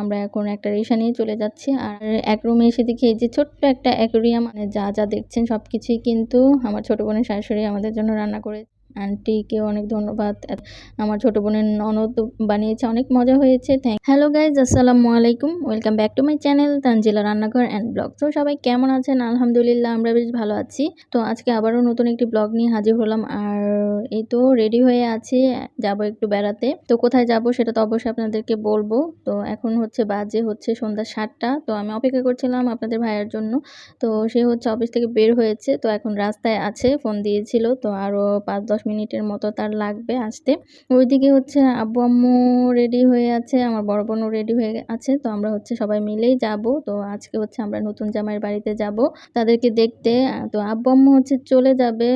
আমরা এখন একটা রেশা নিয়ে চলে যাচ্ছি। আর এক রুমে এসে দেখি এই যে ছোট্ট একটা অ্যাকোরিয়াম মানে যা যা দেখছেন সব কিছুই কিন্তু আমার ছোট বোনের শাশুড়ি আমাদের জন্য রান্না করে আন্টিকে অনেক ধন্যবাদ। আমার ছোট বোনের ননদ বানিয়েছে অনেক মজা হয়েছে। থ্যাংক হ্যালো গাইজ আসসালামু আলাইকুম। Welcome back to my channel Tanzila Rannaghor and blog তো সবাই কেমন আছেন? আলহামদুলিল্লাহ, আমরা বেশ ভালো আছি। তো আজকে আবারও নতুন একটি ব্লগ নিয়ে হাজির হলাম। আর এই তো রেডি হয়ে আছি, যাব একটু বেড়াতে। তো কোথায় যাব সেটা তো অবশ্যই আপনাদেরকে বলব। তো এখন হচ্ছে বাজে হচ্ছে সন্ধ্যা সাতটা। তো আমি অপেক্ষা করছিলাম আপনাদের ভাইয়ের জন্য। তো সে হচ্ছে অফিস থেকে বের হয়েছে। তো এখন রাস্তায় আছে, ফোন দিয়েছিল। তো আরও পাঁচ দশ মিনিটের মতো তার লাগবে আসতে। ওইদিকে হচ্ছে আব্বু আম্মু রেডি হয়ে আছে, আমার বড় বোনও রেডি হয়ে আছে, তো আমরা হচ্ছে সবাই মিলেই যাব। তো আজকে হচ্ছে আমরা নতুন জামাইয়ের বাড়িতে যাব। তাদেরকে দেখতে তো আব্বু আম্মু হচ্ছে চলে যাবে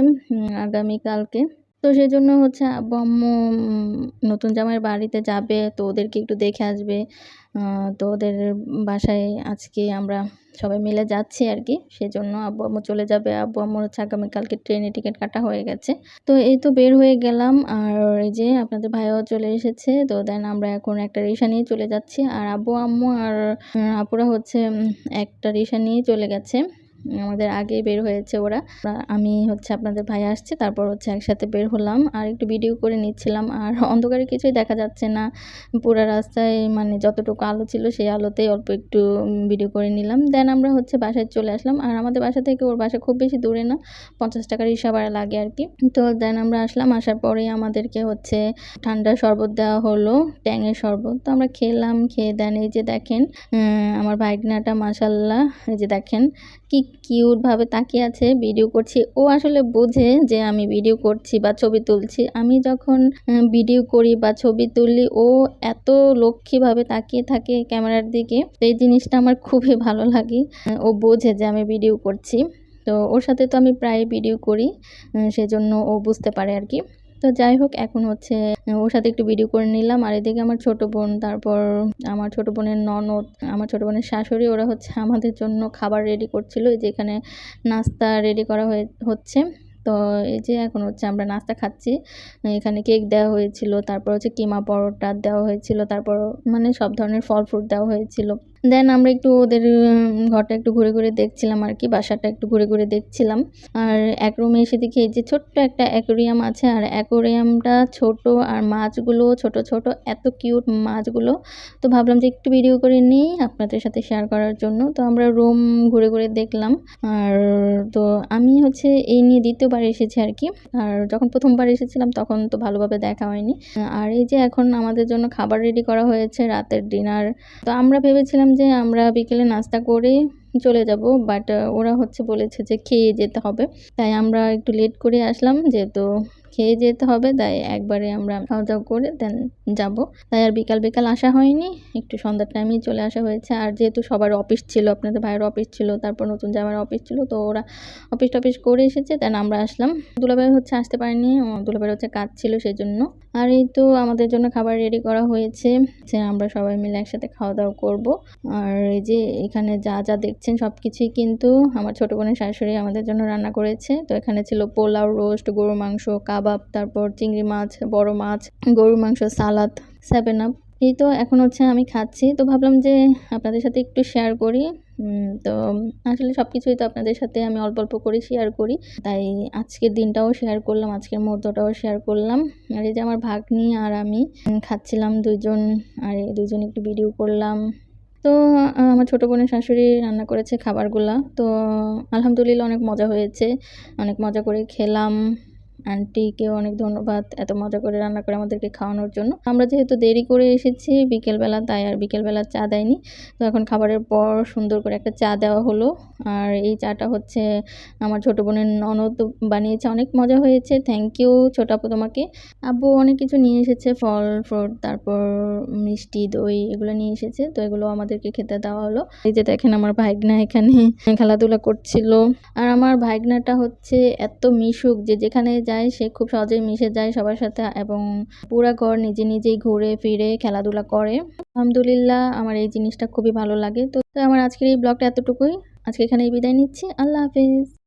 আগামীকালকে। তো সেই জন্য হচ্ছে আব্বু আম্মু নতুন জামাইয়ের বাড়িতে যাবে, তো ওদেরকে একটু দেখে আসবে। তো ওদের বাসায় আজকে আমরা সবাই মিলে যাচ্ছি আর কি, সেজন্য আব্বু আম্মু চলে যাবে। আব্বু আম্মুর হচ্ছে আগামীকালকে ট্রেনে টিকিট কাটা হয়ে গেছে। তো এই তো বের হয়ে গেলাম, আর এই যে আপনাদের ভাইও চলে এসেছে, তো দেন আমরা এখন একটা রিক্সা নিয়ে চলে যাচ্ছি। আর আব্বু আম্মু আর আপুরা হচ্ছে একটা রিক্সা নিয়ে চলে গেছে। আমাদের আগে বের হয়েছে ওরা। আমি হচ্ছে আপনাদের ভাই আসছে, তারপর হচ্ছে একসাথে বের হলাম। আর একটু ভিডিও করে নিচ্ছিলাম। আর অন্ধকারে কিছুই দেখা যাচ্ছে না। পুরো রাস্তায় মানে যতটুকু আলো ছিল সেই আলোতেই অল্প একটু ভিডিও করে নিলাম। দেন আমরা হচ্ছে বাসায় চলে আসলাম। আর আমাদের বাসা থেকে ওর বাসা খুব বেশি দূরে না। পঞ্চাশ টাকার রিক্সা ভাড়া লাগে আর কি। তো দেন আমরা আসলাম। আসার পরেই আমাদেরকে হচ্ছে ঠান্ডা শরবত দেওয়া হলো, ট্যাঙের শরবত। তো আমরা খেলাম, খেয়ে দেন এই যে দেখেন আমার ভাইগনাটা মাসাল্লাহ এই যে দেখেন কি কিউটভাবে তাকিয়ে আছে ভিডিও করছি। ও আসলে বোঝে যে আমি ভিডিও করছি বা ছবি তুলছি। আমি যখন ভিডিও করি বা ছবি তুলি, ও এত লক্ষ্মীভাবে তাকিয়ে থাকে ক্যামেরার দিকে। এই জিনিসটা আমার খুবই ভালো লাগে। ও বোঝে যে আমি ভিডিও করছি। তো ওর সাথে তো আমি প্রায় ভিডিও করি। সেজন্য ও বুঝতে পারে আর কি। তো যাই হোক, এখন হচ্ছে ওর সাথে একটু ভিডিও করে নিলাম। আর এদিকে আমার ছোট বোন, তারপর আমার ছোট বোনের ননদ, আমার ছোট বোনের শাশুড়ি, ওরা হচ্ছে আমাদের জন্য খাবার রেডি করছিল। যে এখানে নাস্তা রেডি করা হয়ে, হচ্ছে। তো এই যে এখন হচ্ছে আমরা নাস্তা খাচ্ছি। এখানে কেক দেওয়া হয়েছিল, তারপর হচ্ছে কিমা পরোটা দেওয়া হয়েছিল, তারপর মানে সব ধরনের ফল ফ্রুট দেওয়া হয়েছিল। দেন আমরা একটু ওদের ঘরটা একটু ঘুরে ঘুরে দেখছিলাম আর কি, বাসাটা একটু ঘুরে ঘুরে দেখছিলাম। আর এক রুমে এসে দেখি এই যে ছোট্ট একটা অ্যাকোরিয়াম আছে, আর অ্যাকোরিয়ামটা ছোট আর মাছগুলো ছোট ছোট, এত কিউট মাছগুলো। তো ভাবলাম যে একটু ভিডিও করে নিই আপনাদের সাথে শেয়ার করার জন্য। তো আমরা রুম ঘুরে ঘুরে দেখলাম। আর তো আমি হচ্ছে এই নিয়ে দ্বিতীয়বার এসেছি আর কি। আর যখন প্রথমবার এসেছিলাম তখন তো ভালোভাবে দেখা হয়নি। আর এই যে এখন আমাদের জন্য খাবার রেডি করা হয়েছে, রাতের ডিনার তো আমরা ভেবেছিলাম যে আমরা বিকেলে নাস্তা করে চলে যাব বাট ওরা হচ্ছে বলেছে যে খেয়ে যেতে হবে। তাই আমরা একটু লেট করে আসলাম, যেহেতু খেয়ে যেতে হবে, তাই একবারে আমরা খাওয়া দাওয়া করে দেন যাব। তাই আর বিকাল বিকাল আসা হয়নি, একটু সন্ধ্যার টাইমেই চলে আসা হয়েছে। আর যেহেতু সবার অফিস ছিল, আপনাদের ভাইয়ের অফিস ছিল, তারপর নতুন জামার অফিস ছিল, তো ওরা অফিস টফিস করে এসেছে দেন আমরা আসলাম। দুলাভাই হচ্ছে আসতে পারেনি দুলাভাই হচ্ছে কাজ ছিল সেই জন্য আর এই তো আমাদের জন্য খাবার রেডি করা হয়েছে, যে আমরা সবাই মিলে একসাথে খাওয়া দাওয়া করব। আর এই যে এখানে যা যা দেখছেন সব কিছুই কিন্তু আমার ছোটো বোনের শাশুড়ি আমাদের জন্য রান্না করেছে। তো এখানে ছিল পোলাও রোস্ট গরু মাংস, কাবাব, তারপর চিংড়ি মাছ, বড় মাছ, গরুর মাংস, সালাদ সেভেন আপ এই তো এখন হচ্ছে আমি খাচ্ছি। তো ভাবলাম যে আপনাদের সাথে একটু শেয়ার করি। তো আসলে সব কিছুই তো আপনাদের সাথে আমি অল্প অল্প করে শেয়ার করি। তাই আজকের দিনটাও শেয়ার করলাম, আজকের মুহূর্তটাও শেয়ার করলাম। আর এই যে আমার ভাগ্নি আর আমি খাচ্ছিলাম দুজন আর এই দুজন একটু ভিডিও করলাম। তো আমার ছোটো বোনের শাশুড়ি রান্না করেছে খাবারগুলা। তো, আলহামদুলিল্লাহ অনেক মজা হয়েছে। অনেক মজা করে খেলাম। আন্টিকেও অনেক ধন্যবাদ, এত মজা করে রান্না করে আমাদেরকে খাওয়ানোর জন্য। আমরা যেহেতু দেরি করে এসেছি, বিকেলবেলা তাই আর বিকেলবেলা চা দেয়নি। তো এখন খাবারের পর সুন্দর করে একটা চা দেওয়া হলো। আর এই চাটা হচ্ছে আমার ছোটো বোনের ননদ বানিয়েছে, অনেক মজা হয়েছে। থ্যাংক ইউ ছোটো আপু তোমাকে। আব্বু অনেক কিছু নিয়ে এসেছে, ফল ফ্রুট তারপর মিষ্টি, দই, এগুলো নিয়ে এসেছে। তো এগুলো আমাদেরকে খেতে দেওয়া হলো। এই যে দেখেন আমার ভাইগনা এখানে খেলাধুলা করছিল। আর আমার ভাইগনাটা হচ্ছে এত মিশুক যে যেখানে যায়, সে খুব সহজেই মিশে যায় সবার সাথে এবং পুরা ঘর নিজে নিজেই ঘুরে ফিরে খেলাধুলা করে। আলহামদুলিল্লাহ, আমার এই জিনিসটা খুবই ভালো লাগে। তো আমার আজকের এই ব্লগটা এতটুকুই। আজকে এখানেই বিদায় নিচ্ছি। আল্লাহ হাফিজ।